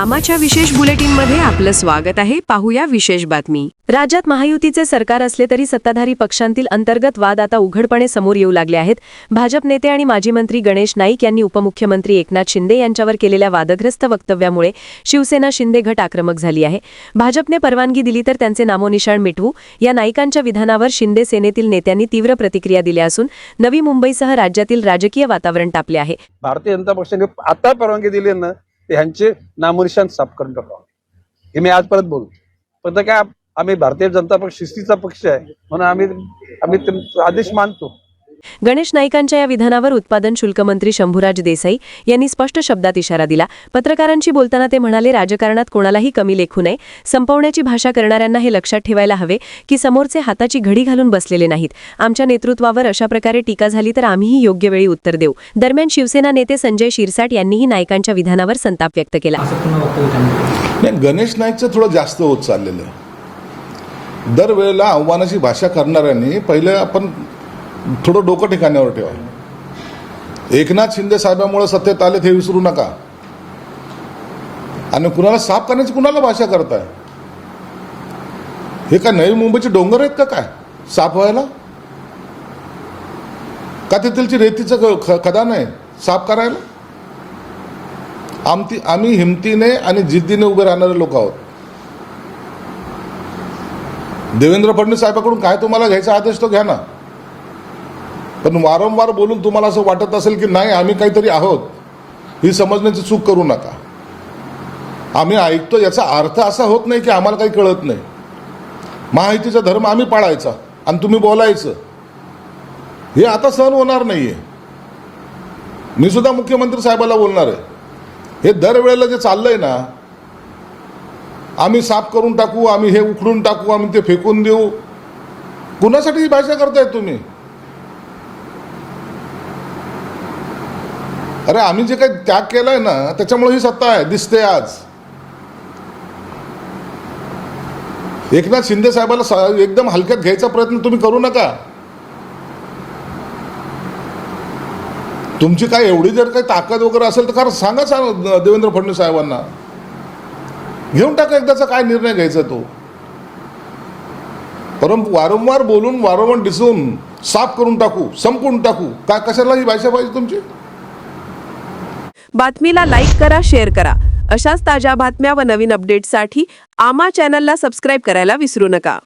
आमाच्या विशेष बुलेटिनमध्ये आपलं स्वागत आहे. पाहूया विशेष बातमी. राज्यात महायुतीचे सरकार असले तरी सत्ताधारी पक्षांतील अंतर्गत वाद आता उघडपणे समोर येऊ लागले आहेत. भाजप नेते आणि माजी मंत्री गणेश नाईक यांनी उपमुख्यमंत्री एकनाथ शिंदे यांच्यावर केलेल्या वादग्रस्त वक्तव्यामुळे शिवसेना शिंदे गट आक्रमक झाली आहे. भाजपने परवानगी दिली तर त्यांचे नामोनिशाण मिटवू. या नाईकांच्या विधानावर शिंदे सेनेतील नेत्यांनी तीव्र प्रतिक्रिया दिल्या असून नवी मुंबईसह राज्यातील राजकीय वातावरण तापले आहे. भारतीय जनता पक्षाने आता परवानगी दिली ना ते ह्यांचे नामनिशान साफ करून टाकू हे मी आज परत बोलू. पण तर काय आम्ही भारतीय जनता पक्ष शिस्तीचा पक्ष आहे. म्हणून आम्ही आम्ही आदेश मानतो. गणेश नाईकांच्या या विधानावर उत्पादन शुल्क मंत्री शंभूराज देसाई यांनी स्पष्ट शब्दात इशारा दिला. पत्रकारांशी बोलताना ते म्हणाले राजकारणात कोणालाही कमी लेखू नये. संपवण्याची भाषा करणाऱ्यांना हे लक्षात ठेवायला हवे की समोरचे हाताची घडी घालून बसलेले नाहीत. आमच्या नेतृत्वावर अशा प्रकारे टीका झाली तर आम्हीही योग्य वेळी उत्तर देऊ. दरम्यान शिवसेना नेते संजय शिरसाट यांनीही नाईकांच्या विधानावर संताप व्यक्त केला. गणेश नाईकचं थोडं जास्त होत चाललेलं. आहे दरवेळेला आव्हानाची भाषा करणाऱ्यांनी पहिले आपण थोडं डोकं ठिकाण्यावर ठेवा. एकनाथ शिंदे साहेबांमुळे सत्तेत आलेत हे विसरू नका. आणि कुणाला साफ करण्याची कुणाला भाषा करताय? हे काय नवी मुंबईचे डोंगर आहेत का काय? साफ व्हायला? का तिथलची रेतीचं ख- खदान आहे? साफ करायला? आमती आम्ही हिमतीने आणि जिद्दीने उभे राहणारे लोक आहोत. देवेंद्र फडणवीस साहेबाकडून काय तुम्हाला घ्यायचा आदेश तो घ्या ना. पण वारंवार बोलून तुम्हाला असं वाटत असेल की नाही आम्ही काहीतरी आहोत. ही समजण्याची चूक करू नका. आम्ही ऐकतो याचा अर्थ असा होत नाही की आम्हाला काही कळत नाही. महायुतीचा धर्म आम्ही पाळायचा आणि तुम्ही बोलायचं. हे आता सहन होणार नाहीये. मी सुद्धा मुख्यमंत्री साहेबाला बोलणार आहे. हे दरवेळेला जे चाललंय ना आम्ही साफ करून टाकू आम्ही हे उखडून टाकू आम्ही ते फेकून देऊ. कुणासाठी ही भाषा करताय तुम्ही? अरे आम्ही जे काही त्याग केलाय ना त्याच्यामुळे ही सत्ता आहे दिसते आज. एकनाथ शिंदे साहेबाला एकदम हलक्यात घ्यायचा प्रयत्न तुम्ही करू नका. तुमची काय एवढी जर काही ताकद वगैरे असेल तर खरं सांगा सांग देवेंद्र फडणवीस साहेबांना. घेऊन टाका एकदाचा काय निर्णय घ्यायचा तो. परम वारंवार बोलून वारंवार दिसून साफ करून टाकू संपून टाकू. काय कशाला ही भाषा पाहिजे तुमची? बातमीला लाईक करा शेअर करा. अशाच ताज्या बातम्या व नवीन अपडेटसाठी आमा चॅनलला सबस्क्राईब करायला विसरू नका.